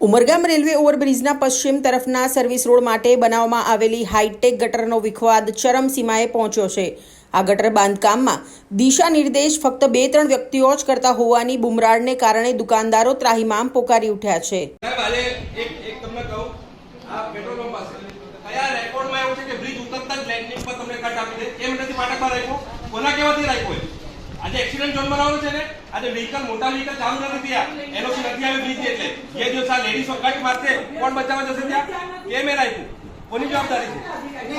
Umargam railway ઓવરબ્રિજના પશ્ચિમ તરફના service road માટે બનાવવામાં આવેલી હાઈટેક ગટરનો વિખવાદ ચરમસીમાએ પહોંચ્યો છે. આ ગટર બાંધકામમાં દિશા નિર્દેશ ફક્ત બે ત્રણ વ્યક્તિઓ જ કરતા હોવાની બુમરાળને કારણે દુકાનદારો ત્રાહિમામ પોકારી ઉઠ્યા છે સાહેબ આજે એક એક તમને કહું આ પેટ્રોલ પંપ પાસે કયા રેકોર્ડમાં એવું છે કે બ્રિજ ઉતરતા જ લેન્ડિંગ પર તમને કટ આપી દે કેમ નથી પાટકમાં રાખ્યો કોના કહેવાથી રાખ્યો હોય આજે એક્સિડન્ટ ઝોન બનાવવાનો છે ને? આજે વ્હીકલ મોટા વ્હીકલ ચાલુ નથી થયા. એનઓસી નથી આવી બ્રિજ એટલે. જે દિવસ આ લેડીઝો કટ મારશે કોણ બચાવવા જશે ત્યાં? કેમ એ રાખ્યું કોની જવાબદારી છે?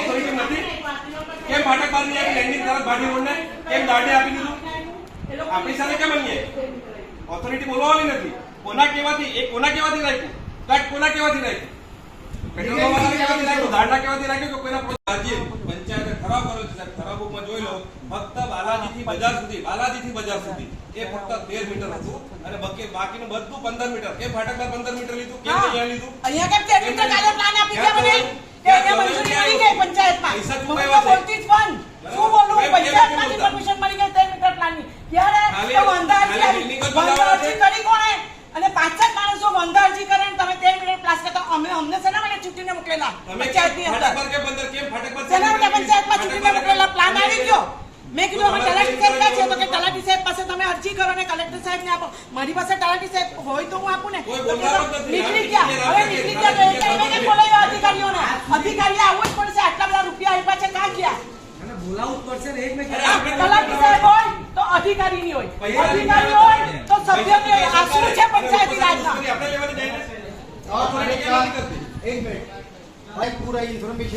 ઓથોરિટી નથી. કેમ ફાટક નહીં આપી લેન્ડિંગ તરફ ભાડી રોડને કેમ દાડે આપી દીધું? આપણી સાથે કેમ અન્યાય? ઓથોરિટી બોલવાની નથી. કોના કહેવાથી? એ કોના કહેવાથી રાખ્યું? કટ કોના કહેવાથી રાખ્યું? પેટ્રોલ પંપ કહેવાથી રાખ્યું? દાંડા કહેવાથી રાખ્યું કે કોઈના ખરાબ પંચાયતે ઠરાવ કર્યો છે સાહેબ ઠરાવ બુકમાં જોઈ લો ફક્ત બાલાજીથી બજાર સુધી બાલાજીથી બજાર સુધી. એ ફક્ત તેર મીટર હતું અને બાકી બાકીનું બધું પંદર મીટર. કે ફાટક બાર પંદર મીટર લીધું કે અહીંયા લીધું? અહીંયા કેમ તેર મીટર કાલે પ્લાન આપી ગયા મને કે અહીંયા મંજૂરી મળી ગઈ પંચાયતમાં. પૈસા ચૂકવ્યા છે. બોલતી જ પણ. શું બોલું? પંચાયતમાંથી પરમિશન મળી ગઈ તેર મીટર પ્લાનની. ત્યારે તો વંદા અરજી બિલ્ડિંગ જ વંદા બનાવવાના અરજી છે. કરી કોણે? અને પાંચ સાત માણસો વંદા અરજી કરે તમે તેર મીટર પ્લાસ કરતા અમે અમને સેના માટે છૂટીને મોકલેલા? પંચાયતની અંદર. બાર કેમ કેમ ફાટક પર સેના માટે પંચાયતમાં છૂટીને મોકલેલા? પ્લાન મેં કીધું અમે તલાટી સાહેબ છે તો કે સાહેબ તલાટી સાહેબ પાસે તમે અરજી કરો ને કલેક્ટર સાહેબ ને આપો. મારી પાસે તલાટી સાહેબ હોય તો હું આપું ને. નીકળી ગયા. હવે નીકળી ગયા તો કઈ અધિકારીઓને? અધિકારીએ આવવું જ પડશે. આટલા બધા રૂપિયા આપ્યા છે કાં ગયા? બોલાવવું પડશે ને એ મેં અરે કીધું. આપણે તલાટી સાહેબ હોય તો હોય. અધિકારી હોય તો સભ્ય હોય આ શું છે પંચાયતી રાજમાં આપણે લેવાની જાય ને ઓથોરિટી કેમ નથી કરતી એક મિનિટ. ભાઈ પૂરા ઇન્ફોર્મેશન